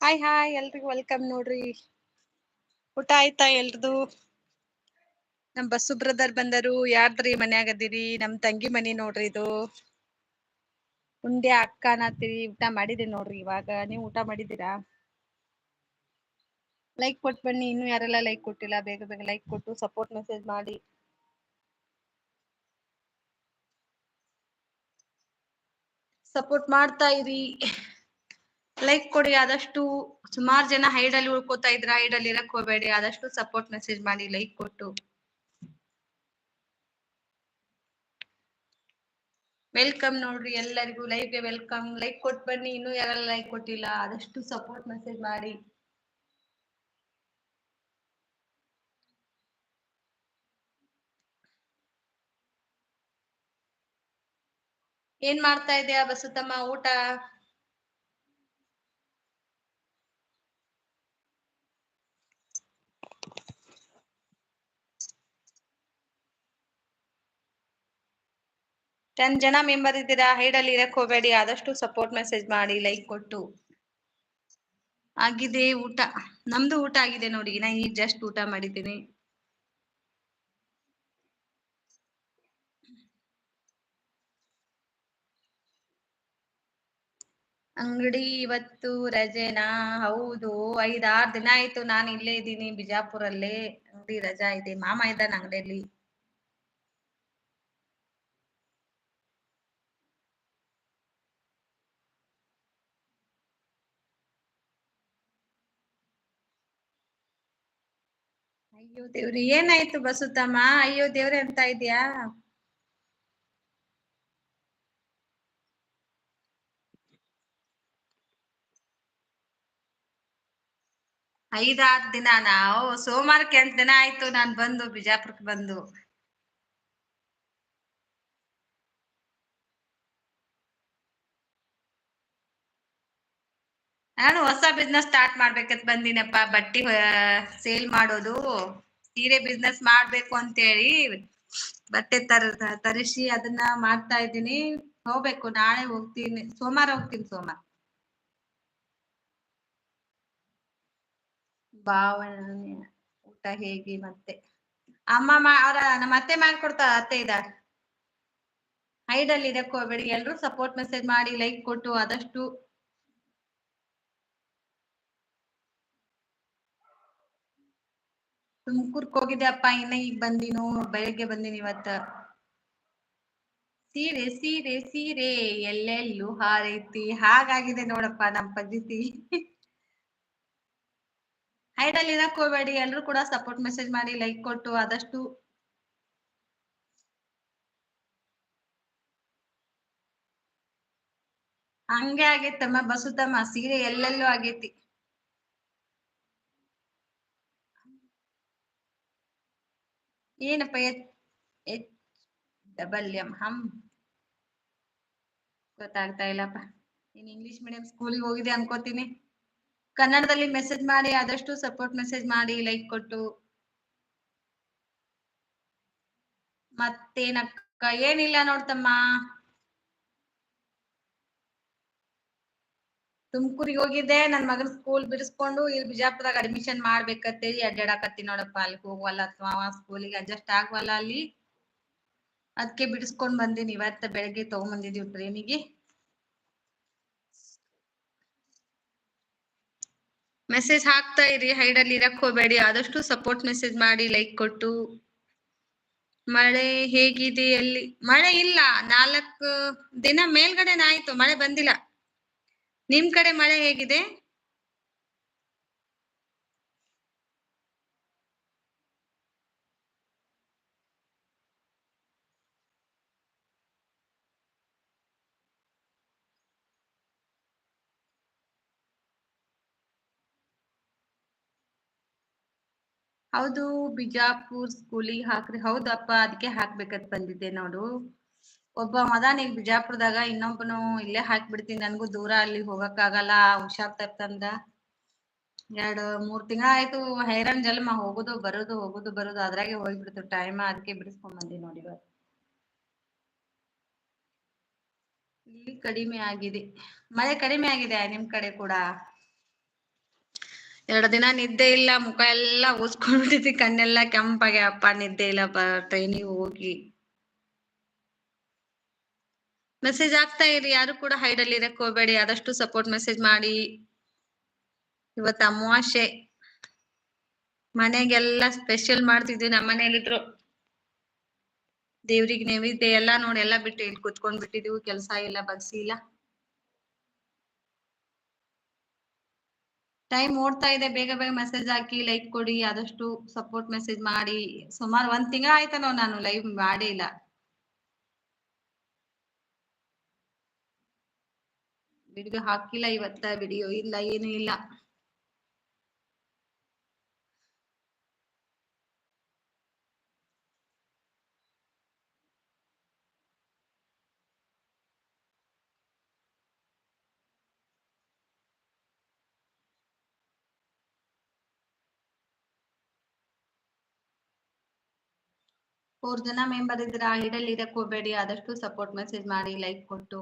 Hi hi ಎಲ್ರಿಗೂ welcome ನೋಡ್ರಿ. ಊಟ ಆಯ್ತಾ ಎಲ್ರದು? ನಮ್ ಬಸ್ಸು ಬ್ರದರ್ ಬಂದರು. ಯಾರ್ದ್ರಿ ಮನ್ಯಾಗ ಅದಿರಿ? ನಮ್ ತಂಗಿ ಮನಿ ನೋಡ್ರಿ ಇದು. ಉಂಡೆ ಅಕ್ಕ ಅನ್ನತ್ತೀರಿ ಊಟ ಮಾಡಿದೀನಿ ನೋಡ್ರಿ ಇವಾಗ. ನೀವ್ ಊಟ ಮಾಡಿದೀರಾ ಲೈಕ್ ಕೊಟ್ ಬನ್ನಿ. ಇನ್ನು ಯಾರೆಲ್ಲ ಲೈಕ್ ಕೊಟ್ಟಿಲ್ಲ, ಬೇಗ ಬೇಗ ಲೈಕ್ ಕೊಟ್ಟು ಸಪೋರ್ಟ್ ಮೆಸೇಜ್ ಮಾಡಿ. ಸಪೋರ್ಟ್ ಮಾಡ್ತಾ ಇರಿ. ಲೈಕ್ ಕೊಡಿ, ಆದಷ್ಟು ಸುಮಾರು ಜನ ಹೈಡ್ ಅಲ್ಲಿ ಉಳ್ಕೋತಾ ಇದ್ರ ಹೈಡ್ ಅಲ್ಲಿ ಇರಕ್ ಹೋಗ್ಬೇಡಿ. ಆದಷ್ಟು ಸಪೋರ್ಟ್ ಮೆಸೇಜ್ ಮಾಡಿ ಲೈಕ್ ಕೊಟ್ಟು. ವೆಲ್ಕಮ್ ನೋಡ್ರಿ ಎಲ್ಲರಿಗೂ ಲೈವ್ಗೆ ವೆಲ್ಕಮ್ ಲೈಕ್ ಕೊಟ್ ಬನ್ನಿ, ಇನ್ನೂ ಯಾರೆಲ್ಲ ಲೈಕ್ ಕೊಟ್ಟಿಲ್ಲ, ಆದಷ್ಟು ಸಪೋರ್ಟ್ ಮೆಸೇಜ್ ಮಾಡಿ. ಏನ್ ಮಾಡ್ತಾ ಇದೆಯಾ ಬಸುತಮ್ಮ ಊಟ? ಟೆನ್ ಜನ ಮೆಂಬರ್ ಇದ್ದೀರಾ? ಹೈಡ್ ಅಲ್ಲಿ ಇರಕ್ ಹೋಗ್ಬೇಡಿ. ಆದಷ್ಟು ಸಪೋರ್ಟ್ ಮೆಸೇಜ್ ಮಾಡಿ ಲೈಕ್ ಕೊಟ್ಟು. ಆಗಿದೆ ಊಟ. ನಮ್ದು ಊಟ ಆಗಿದೆ ನೋಡಿ. ನಾ ಈಗ ಜಸ್ಟ್ ಊಟ ಮಾಡಿದ್ದೀನಿ. ಅಂಗಡಿ ಇವತ್ತು ರಜೆನಾ? ಹೌದು. ಐದಾರು ದಿನ ಆಯ್ತು. ನಾನು ಇಲ್ಲೇ ಇದ್ದೀನಿ ಬಿಜಾಪುರಲ್ಲೇ. ಅಂಗಡಿ ರಜಾ ಇದೆ. ಮಾಮ ಇದ್ದಾನ ಅಂಗಡಿಯಲ್ಲಿ. ಅಯ್ಯೋ ದೇವ್ರಿ, ಏನಾಯ್ತು ಬಸುತಮ್ಮ? ಅಯ್ಯೋ ದೇವ್ರೆ ಅಂತ ಇದ್ಯಾ ಐದಾರು ದಿನ ನಾವು ಸೋಮವಾರಕ್ಕೆ ಎಂಟ್ ದಿನ ಆಯ್ತು ನಾನ್ ಬಂದು, ಬಿಜಾಪುರಕ್ಕೆ ಬಂದು. ನಾನು ಹೊಸ ಬಿಸ್ನೆಸ್ ಸ್ಟಾರ್ಟ್ ಮಾಡ್ಬೇಕಂತ ಬಂದಿನಪ್ಪ, ಬಟ್ಟಿ ಸೇಲ್ ಮಾಡೋದು. ಸೀರೆ ಬಿಸ್ನೆಸ್ ಮಾಡ್ಬೇಕು ಅಂತೇಳಿ ಬಟ್ಟೆ ತರ, ತರಿಸಿ ಅದನ್ನ ಮಾಡ್ತಾ ಇದ್ದೀನಿ. ಹೋಗ್ಬೇಕು, ನಾಳೆ ಹೋಗ್ತೀನಿ. ಸೋಮವಾರ ಹೋಗ್ತೀನಿ ಸೋಮವಾರ. ಭಾವನೆ, ಊಟ ಹೇಗೆ ಮತ್ತೆ? ಅಮ್ಮ ಮಾ, ಅವ್ರ ನಮ್ಮ ಅತ್ತೆ ಮಾಡ್ಕೊಡ್ತಾರ ಅತ್ತೆ ಇದಾರ ಹೈಡಲ್ಲಿ ಇದೆ ಕೋಬೇಡಿ ಎಲ್ರು ಸಪೋರ್ಟ್ ಮೆಸೇಜ್ ಮಾಡಿ ಲೈಕ್ ಕೊಟ್ಟು, ಆದಷ್ಟು ತುಮಕೂರ್ಕ್ ಹೋಗಿದ್ದೆ, ಅಪ್ಪ ಇನ್ನ ಈಗ ಬಂದಿನು, ಬೆಳಿಗ್ಗೆ ಬಂದಿನಿ ಇವತ್ತ. ಸೀರೆ ಸೀರೆ ಸೀರೆ, ಎಲ್ಲೆಲ್ಲೂ ಹಾರೈತಿ. ಹಾಗಾಗಿದೆ ನೋಡಪ್ಪ ನಮ್ ಪದ್ಧತಿ ಐಡಲ್ ಇರಕ್ ಹೋಗ್ಬೇಡಿ. ಎಲ್ರು ಕೂಡ ಸಪೋರ್ಟ್ ಮೆಸೇಜ್ ಮಾಡಿ, ಲೈಕ್ ಕೊಟ್ಟು, ಆದಷ್ಟು. ಹಂಗೆ ಆಗೈತಮ್ಮ, ಬಸುತಮ್ಮ, ಸೀರೆ ಎಲ್ಲೆಲ್ಲೂ ಆಗೈತಿ. ಏನಪ್ಪ ಎಚ್ ಎಚ್ ಡಬಲ್ ಎಂ ಹಮ್. ಗೊತ್ತಾಗ್ತಾ ಇಲ್ಲಪ್ಪ. ನೀನ್ ಇಂಗ್ಲಿಷ್ ಮೀಡಿಯಂ ಸ್ಕೂಲಿಗೆ ಹೋಗಿದೆ ಅನ್ಕೋತೀನಿ. ಕನ್ನಡದಲ್ಲಿ ಮೆಸೇಜ್ ಮಾಡಿ, ಆದಷ್ಟು ಸಪೋರ್ಟ್ ಮೆಸೇಜ್ ಮಾಡಿ ಲೈಕ್ ಕೊಟ್ಟು. ಮತ್ತೇನಕ್ಕ, ಏನಿಲ್ಲ ನೋಡ್ತಮ್ಮ. ತುಮಕೂರಿಗೆ ಹೋಗಿದ್ದೆ. ನನ್ ಮಗನ್ ಸ್ಕೂಲ್ ಬಿಡಿಸ್ಕೊಂಡು ಇಲ್ಲಿ ಬಿಜಾಪುರದಾಗ ಅಡ್ಮಿಷನ್ ಮಾಡ್ಬೇಕಂತೇಳಿ ಅಡ್ಡಾಡಕತ್ತಿ ನೋಡಪ್ಪ. ಅಲ್ಲಿ ಹೋಗವಲ್ಲ ಅಥವಾ ಸ್ಕೂಲಿಗೆ ಅಡ್ಜಸ್ಟ್ ಆಗ್ವಲ್ಲ ಅಲ್ಲಿ. ಅದಕ್ಕೆ ಬಿಡಿಸ್ಕೊಂಡ್ ಬಂದೀನಿ. ಇವತ್ತ ಬೆಳಗ್ಗೆ ತಗೊಂಬಂದಿದೀವಿ ಟ್ರೈನಿಗೆ ಮೆಸೇಜ್ ಹಾಕ್ತಾ ಇರಿ. ಹೈಡ್ ಅಲ್ಲಿ ಇರಕ್ ಹೋಗ್ಬೇಡಿ. ಆದಷ್ಟು ಸಪೋರ್ಟ್ ಮೆಸೇಜ್ ಮಾಡಿ ಲೈಕ್ ಕೊಟ್ಟು. ಮಳೆ ಹೇಗಿದೆ ಅಲ್ಲಿ? ಮಳೆ ಇಲ್ಲ. ನಾಲ್ಕು ದಿನ ಮೇಲ್ಗಡೆನೆ ಆಯ್ತು. ಮಳೆ ಬಂದಿಲ್ಲ. ನಿಮ್ ಕಡೆ ಮಳೆ ಹೇಗಿದೆ? ಹೌದು ಬಿಜಾಪುರ್ ಸ್ಕೂಲಿಗೆ ಹಾಕ್ರಿ. ಹೌದಪ್ಪ ಅದಕ್ಕೆ ಹಾಕ್ಬೇಕಂತ ಬಂದಿದ್ದೆ ನೋಡು. ಒಬ್ಬ ಮದಾನ ಈಗ ಬಿಜಾಪುರದಾಗ ಇನ್ನೊಬ್ಬನು ಇಲ್ಲೇ ಹಾಕ್ಬಿಡ್ತೀನಿ, ನನ್ಗೂ ದೂರ ಅಲ್ಲಿ ಹೋಗಕ್ ಆಗಲ್ಲ ಹುಷಾರ್ ತಪ್ಪಂದ ಎರಡು, ಮೂರ್ ತಿಂಗಳ ಆಯ್ತು, ಹೈರಾಣ್ ಜಲ್ಮ, ಹೋಗುದು, ಬರೋದು ಹೋಗುದು, ಬರೋದು, ಅದ್ರಾಗೆ ಹೋಗ್ಬಿಡ್ತು ಟೈಮ್ ಅದಕ್ಕೆ ಬಿಡಿಸ್ಕೊಂಡ್ ಬಂದಿ ನೋಡಿ ಇಲ್ಲಿ ಕಡಿಮೆ ಆಗಿದೆ. ಮಳೆ ಕಡಿಮೆ ಆಗಿದೆ ನಿಮ್ ಕಡೆ ಕೂಡ? ಎರಡು ದಿನ ನಿದ್ದೆ ಇಲ್ಲ, ಮುಖ ಎಲ್ಲಾ ಕಣ್ಣೆಲ್ಲ ಕೆಂಪಾಗೆ ಅಪ್ಪ ನಿದ್ದೆ ಇಲ್ಲ ಟ್ರೈನಿಗೆ ಹೋಗಿ. ಮೆಸೇಜ್ ಆಗ್ತಾ ಇರಿ, ಯಾರು ಕೂಡ ಹೈಡ್ ಅಲ್ಲಿ ಇರಕ್ ಹೋಗ್ಬೇಡಿ. ಆದಷ್ಟು ಸಪೋರ್ಟ್ ಮೆಸೇಜ್ ಮಾಡಿ. ಇವತ್ತು ಅಮಾವಾಸ್ಯೆ. ಮನೆಗೆಲ್ಲ ಸ್ಪೆಷಲ್ ಮಾಡ್ತಿದ್ವಿ ನಮ್ಮ ಮನೇಲಿದ್ರು ದೇವ್ರಿಗೆ ನೈವೇದ್ಯ ಎಲ್ಲಾ ನೋಡಿ ಎಲ್ಲಾ ಬಿಟ್ಟು ಇಲ್ಲಿ ಕುತ್ಕೊಂಡ್ ಬಿಟ್ಟಿದೀವಿ. ಕೆಲಸ ಇಲ್ಲ, ಬಗ್ಸಿ ಇಲ್ಲ. ಟೈಮ್ ಓಡ್ತಾ ಇದೆ. ಬೇಗ ಬೇಗ ಮೆಸೇಜ್ ಹಾಕಿ ಲೈಕ್ ಕೊಡಿ. ಆದಷ್ಟು ಸಪೋರ್ಟ್ ಮೆಸೇಜ್ ಮಾಡಿ. ಸುಮಾರು ಒಂದ್ ತಿಂಗಳ ಆಯ್ತನೋ ನಾನು ಲೈವ್ ಮಾಡೇ ಇಲ್ಲ. ವಿಡಿಯೋ ಹಾಕಿಲ್ಲ ಇವತ್ತ ವಿಡಿಯೋ ಇಲ್ಲ, ಏನು ಇಲ್ಲ. ಮೂರ್ ಜನ ಮೆಂಬರ್ ಇದ್ರ ಹಿಡಲ್ ಇರಕ್ ಹೋಗ್ಬೇಡಿ. ಆದಷ್ಟು ಸಪೋರ್ಟ್ ಮೆಸೇಜ್ ಮಾಡಿ ಲೈಕ್ ಕೊಟ್ಟು.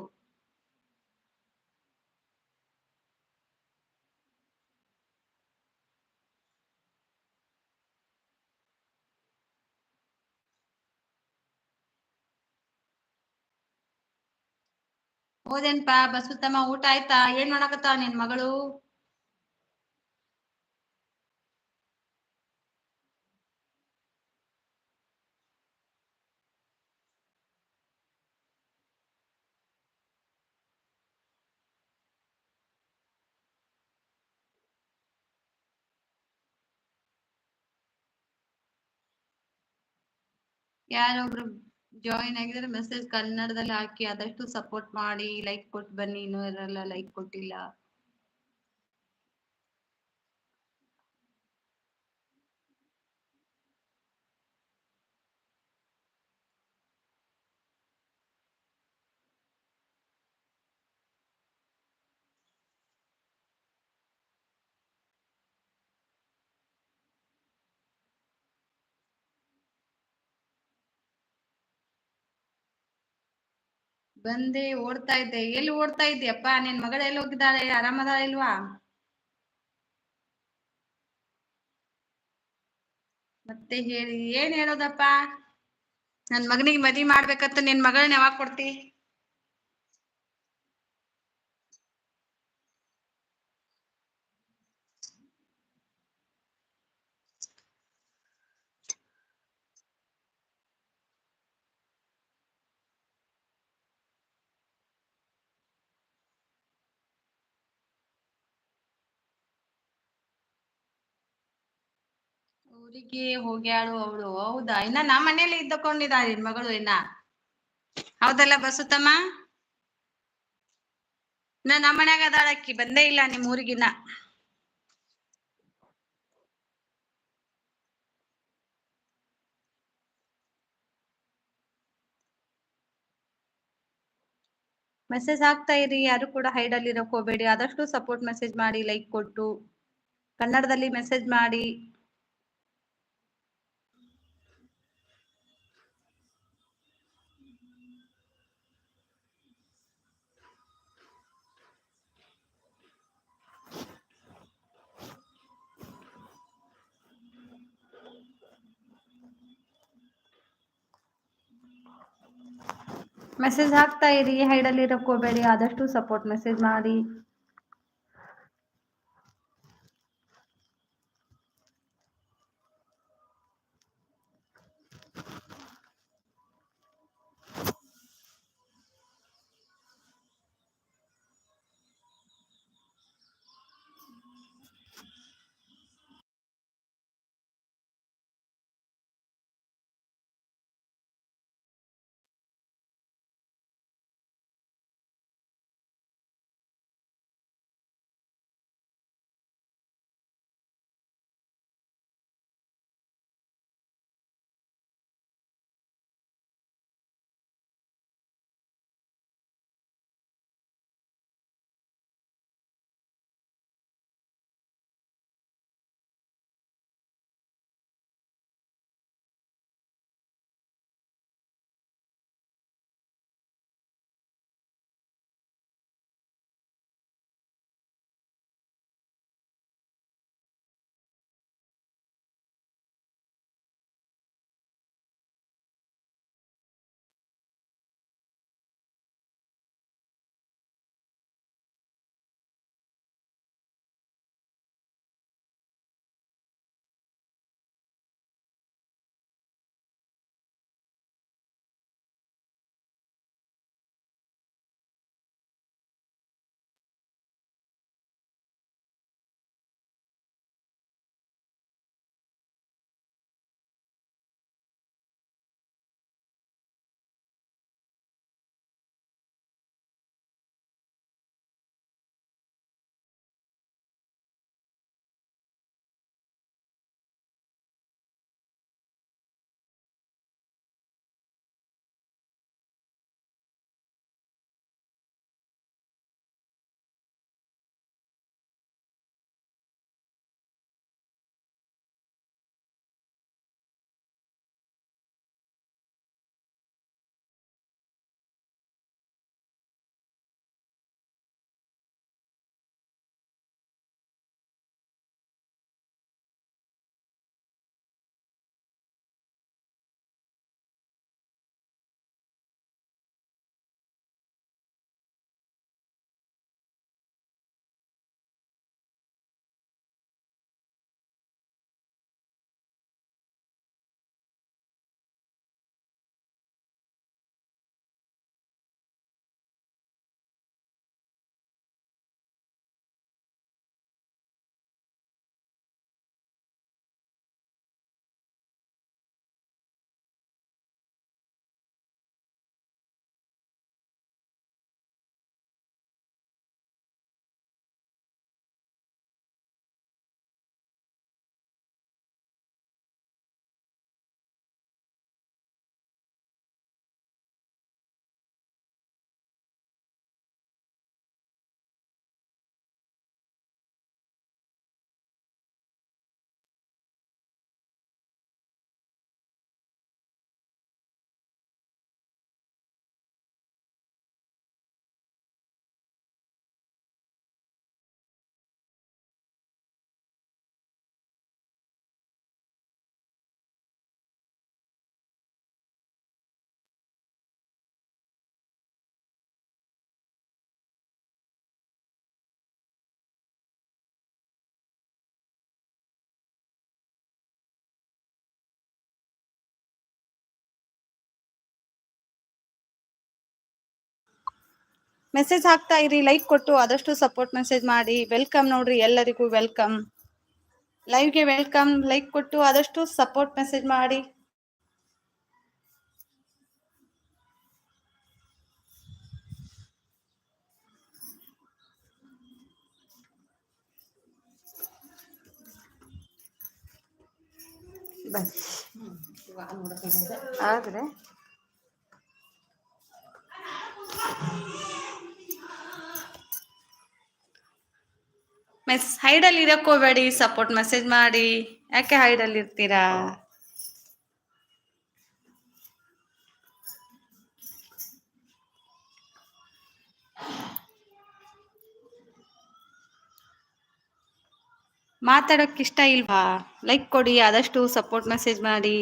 ಹೋದೇನ್ಪಾ ಬಸವತಮ್ಮ ಊಟ ಆಯ್ತಾ? ಏನ್ ಮಾಡಾಕತ್ತಾವ ನಿನ್ ಮಗಳು? ಯಾರೊಬ್ರು ಜಾಯಿನ್ ಆಗಿದ್ರೆ ಮೆಸೇಜ್ ಕನ್ನಡದಲ್ಲಿ ಹಾಕಿ ಆದಷ್ಟು ಸಪೋರ್ಟ್ ಮಾಡಿ ಲೈಕ್ ಕೊಟ್ಟು ಬನ್ನಿ ಇನ್ನೂ ಲೈಕ್ ಕೊಟ್ಟಿಲ್ಲ. ಬಂದೆ ಓಡ್ತಾ ಇದ್ದೆ. ಎಲ್ಲಿ ಓಡ್ತಾ ಇದ್ದೀಯಪ್ಪ? ನಿನ್ ಮಗಳು ಎಲ್ಲಿ ಹೋಗಿದ್ದಾಳೆ? ಆರಾಮದಾಳ ಇಲ್ವಾ? ಮತ್ತೆ ಹೇಳಿ, ಏನ್ ಹೇಳೋದಪ್ಪ? ನನ್ ಮಗನಿಗೆ ಮದ್ವಿ ಮಾಡ್ಬೇಕಂತ ನಿನ್ ಮಗಳನ್ನ ಯಾವಾಗ ಕೊಡ್ತಿ? ಊರಿಗೆ ಹೋಗ್ಯಾಳು ಅವಳು. ಹೌದಾ? ಇನ್ನ ನಮ್ಮ ಮನೇಲಿ ಇದ್ದಕೊಂಡಿದ್ದಾಳೆ ನಿನ್ ಮಗಳು ಇನ್ನ. ಹೌದಲ್ಲ ಬಸುತಮ್ಮ? ಇನ್ನ ನಮ್ಮ ಮನ್ಯಾಗ ಅದಾಳ ಅಕ್ಕಿ, ಬಂದೇ ಇಲ್ಲ ನಿಮ್ ಊರಿಗಿನ್ನ ಮೆಸೇಜ್ ಹಾಕ್ತಾ ಇರಿ, ಯಾರು ಕೂಡ ಹೈಡ್ ಅಲ್ಲಿ ಹೋಗ್ಬೇಡಿ. ಆದಷ್ಟು ಸಪೋರ್ಟ್ ಮೆಸೇಜ್ ಮಾಡಿ ಲೈಕ್ ಕೊಟ್ಟು. ಕನ್ನಡದಲ್ಲಿ ಮೆಸೇಜ್ ಮಾಡಿ. ಮೆಸೇಜ್ ಹಾಕ್ತಾ ಇರಿ ಹೈಡ್ ಅಲ್ಲಿ ಇರಕ್ ಹೋಗ್ಬೇಡಿ ಆದಷ್ಟು ಸಪೋರ್ಟ್ ಮೆಸೇಜ್ ಮಾಡಿ. ಮೆಸೇಜ್ ಹಾಕ್ತಾ ಇರಿ ಲೈಕ್ ಕೊಟ್ಟು ಆದಷ್ಟು ಸಪೋರ್ಟ್ ಮೆಸೇಜ್ ಮಾಡಿ. ವೆಲ್ಕಮ್ ನೋಡ್ರಿ, ಎಲ್ಲರಿಗೂ ವೆಲ್ಕಮ್ ಲೈವ್ಗೆ ವೆಲ್ಕಮ್ ಲೈಕ್ ಕೊಟ್ಟು ಆದಷ್ಟು ಸಪೋರ್ಟ್ ಮೆಸೇಜ್ ಮಾಡಿ. ಆದ್ರೆ ಮೆಸ್ ಹೈಡಲ್ಲಿ ಇರಕ್ ಹೋಗ್ಬೇಡಿ ಸಪೋರ್ಟ್ ಮೆಸೇಜ್ ಮಾಡಿ. ಯಾಕೆ ಹೈಡಲ್ಲಿ ಇರ್ತೀರಾ? ಮಾತಾಡೋಕ್ ಇಷ್ಟ ಇಲ್ವಾ? ಲೈಕ್ ಕೊಡಿ, ಆದಷ್ಟು ಸಪೋರ್ಟ್ ಮೆಸೇಜ್ ಮಾಡಿ.